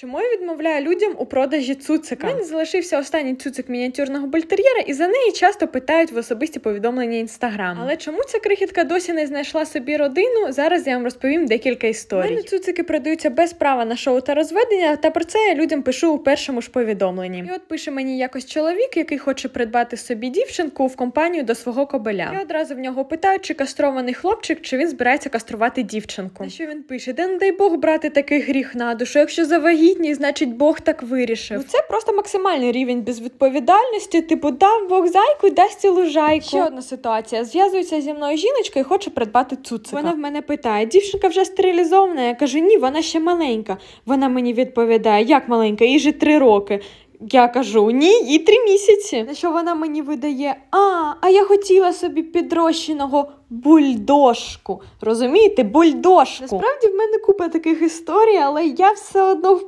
Чому я відмовляю людям у продажі цуцика? У залишився останній цуцик мініатюрного бультер'єра, і за неї часто питають в особисті повідомлення інстаграм. Але чому ця крихітка досі не знайшла собі родину? Зараз я вам розповім декілька історій. У мене цуцики продаються без права на шоу та розведення, та про це я людям пишу у першому ж повідомленні. І от пише мені якось чоловік, який хоче придбати собі дівчинку в компанію до свого кобеля. Я одразу в нього питаю, чи кастрований хлопчик, чи він збирається каструвати дівчинку. На що він пише: Де не дай Бог брати такий гріх на душу. Якщо завагітні, значить Бог так вирішив. Ну це просто максимальний рівень безвідповідальності. Типу, дав Бог зайку, дасть цілу жайку. Ще одна ситуація. Зв'язується зі мною жіночка і хоче придбати цуцика. Вона в мене питає: дівчинка вже стерилізована. Я кажу, ні, вона ще маленька. Вона мені відповідає, як маленька, їй же три роки. Я кажу, ні, їй три місяці. На що вона мені видає? А, а я хотіла собі підрощеного бульдожку. Розумієте, бульдожку. Насправді в мене купа таких історій, але я все одно впевнена.